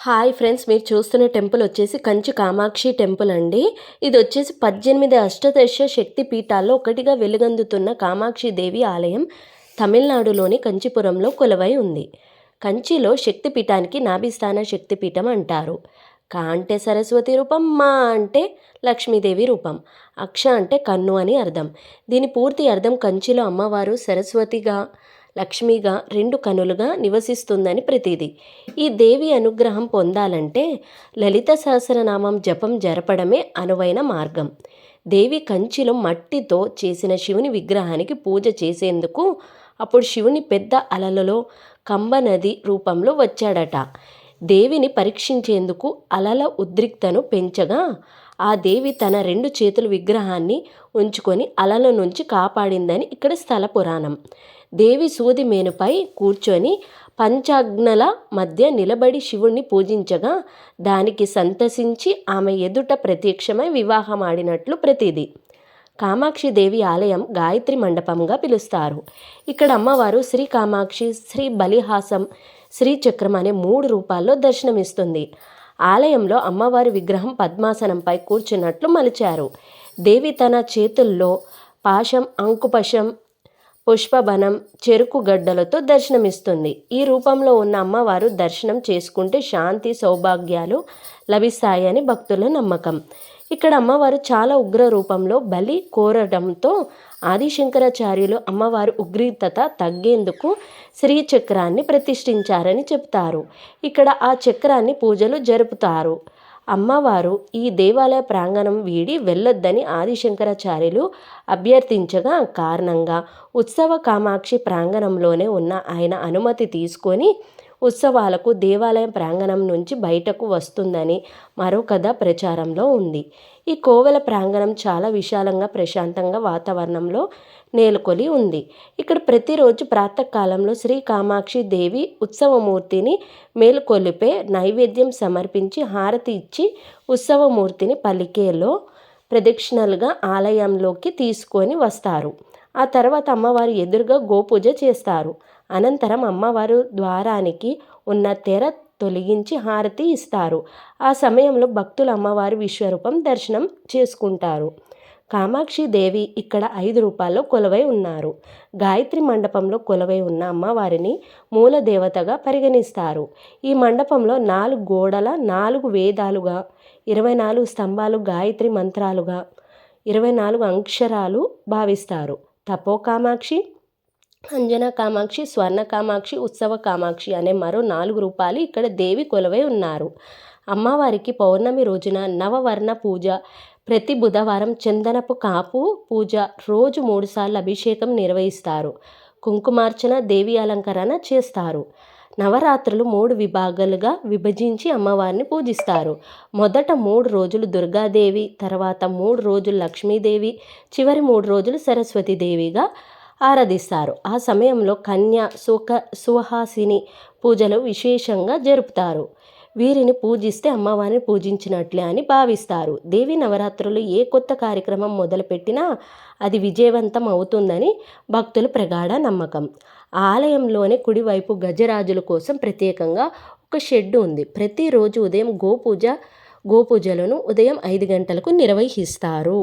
Hi friends మీరు చూస్తున్న temple వచ్చేసి కంచి కామాక్షి టెంపుల్ అండి. ఇది వచ్చేసి పద్దెనిమిది అష్టదశ శక్తి పీఠాల్లో ఒకటిగా వెలుగందుతున్న కామాక్షి దేవి ఆలయం తమిళనాడులోని కంచిపురంలో కొలువై ఉంది. కంచిలో శక్తిపీఠానికి నాభిస్థాన శక్తిపీఠం అంటారు. కా అంటే సరస్వతి రూపం మా అంటే లక్ష్మీదేవి రూపం. అక్ష అంటే కన్ను అని అర్థం. దీని పూర్తి అర్థం కంచిలో అమ్మవారు సరస్వతిగా లక్ష్మిగా రెండు కనులుగా నివసిస్తుందని ప్రతీది. ఈ దేవి అనుగ్రహం పొందాలంటే లలిత సహస్రనామం జపం జరపడమే అనువైన మార్గం. దేవి కంచిలో మట్టితో చేసిన శివుని విగ్రహానికి పూజ చేసేందుకు అప్పుడు శివుని పెద్ద అలలలో కంబ నది రూపంలో వచ్చాడట. దేవిని పరీక్షించేందుకు అలల ఉద్రిక్తను పెంచగా ఆ దేవి తన రెండు చేతుల విగ్రహాన్ని ఉంచుకొని అలల నుంచి కాపాడిందని ఇక్కడ స్థల పురాణం. దేవి సూది మేనుపై కూర్చొని పంచాగ్నల మధ్య నిలబడి శివుణ్ణి పూజించగా దానికి సంతసించి ఆమె ఎదుట ప్రత్యక్షమై వివాహమాడినట్లు ప్రతీది. కామాక్షి దేవి ఆలయం గాయత్రి మండపంగా పిలుస్తారు. ఇక్కడ అమ్మవారు శ్రీ కామాక్షి శ్రీ బలిహాసం శ్రీచక్రం అనే మూడు రూపాల్లో దర్శనమిస్తుంది. ఆలయంలో అమ్మవారి విగ్రహం పద్మాసనంపై కూర్చున్నట్లు మలిచారు. దేవి తన చేతుల్లో పాశం అంకుపశం పుష్పబనం చెరుకు గడ్డలతో దర్శనమిస్తుంది. ఈ రూపంలో ఉన్న అమ్మవారు దర్శనం చేసుకుంటే శాంతి సౌభాగ్యాలు లభిస్తాయని భక్తుల నమ్మకం. ఇక్కడ అమ్మవారు చాలా ఉగ్ర రూపంలో బలి కోరడంతో ఆదిశంకరాచార్యులు అమ్మవారి ఉగ్రీతత తగ్గేందుకు శ్రీచక్రాన్ని ప్రతిష్ఠించారని చెప్తారు. ఇక్కడ ఆ చక్రాన్ని పూజలు జరుపుతారు. అమ్మవారు ఈ దేవాలయ ప్రాంగణం వీడి వెళ్ళొద్దని ఆదిశంకరాచార్యులు అభ్యర్థించగా కారణంగా ఉత్సవ కామాక్షి ప్రాంగణంలోనే ఉన్న ఆయన అనుమతి తీసుకొని ఉత్సవాలకు దేవాలయం ప్రాంగణం నుంచి బయటకు వస్తుందని మరో కథ ప్రచారంలో ఉంది. ఈ కోవెల ప్రాంగణం చాలా విశాలంగా ప్రశాంతంగా వాతావరణంలో నేలకొలి ఉంది. ఇక్కడ ప్రతిరోజు ప్రాతకాలంలో శ్రీ కామాక్షి దేవి ఉత్సవమూర్తిని మేలుకొలిపే నైవేద్యం సమర్పించి హారతి ఇచ్చి ఉత్సవమూర్తిని పలికేలో ప్రదక్షిణలుగా ఆలయంలోకి తీసుకొని వస్తారు. ఆ తర్వాత అమ్మవారి ఎదురుగా గోపూజ చేస్తారు. అనంతరం అమ్మవారు ద్వారానికి ఉన్న తెర తొలగించి హారతి ఇస్తారు. ఆ సమయంలో భక్తులు అమ్మవారి విశ్వరూపం దర్శనం చేసుకుంటారు. కామాక్షి దేవి ఇక్కడ ఐదు రూపాల్లో కొలువై ఉన్నారు. గాయత్రి మండపంలో కొలువై ఉన్న అమ్మవారిని మూల దేవతగా పరిగణిస్తారు. ఈ మండపంలో నాలుగు గోడల నాలుగు వేదాలుగా ఇరవై నాలుగు స్తంభాలు గాయత్రి మంత్రాలుగా ఇరవై నాలుగు అక్షరాలు భావిస్తారు. తపో కామాక్షి అంజన కామాక్షి స్వర్ణ కామాక్షి ఉత్సవ కామాక్షి అనే మరో నాలుగు రూపాలు ఇక్కడ దేవి కొలువై ఉన్నారు. అమ్మవారికి పౌర్ణమి రోజున నవవర్ణ పూజ ప్రతి బుధవారం చందనపు కాపు పూజ రోజు మూడుసార్లు అభిషేకం నిర్వహిస్తారు. కుంకుమార్చన దేవి అలంకరణ చేస్తారు. నవరాత్రులు మూడు విభాగాలుగా విభజించి అమ్మవారిని పూజిస్తారు. మొదట మూడు రోజులు దుర్గాదేవి తర్వాత మూడు రోజులు లక్ష్మీదేవి చివరి మూడు రోజులు సరస్వతీదేవిగా ఆరాధిస్తారు. ఆ సమయంలో కన్య సుఖ సుహాసిని పూజలు విశేషంగా జరుపుతారు. వీరిని పూజిస్తే అమ్మవారిని పూజించినట్లే అని భావిస్తారు. దేవి నవరాత్రులు ఏ కొత్త కార్యక్రమం మొదలుపెట్టినా అది విజయవంతం అవుతుందని భక్తుల ప్రగాఢ నమ్మకం. ఆలయంలోని కుడివైపు గజరాజుల కోసం ప్రత్యేకంగా ఒక షెడ్ ఉంది. ప్రతిరోజు ఉదయం గోపూజ గోపూజలను ఉదయం ఐదు గంటలకు నిర్వహిస్తారు.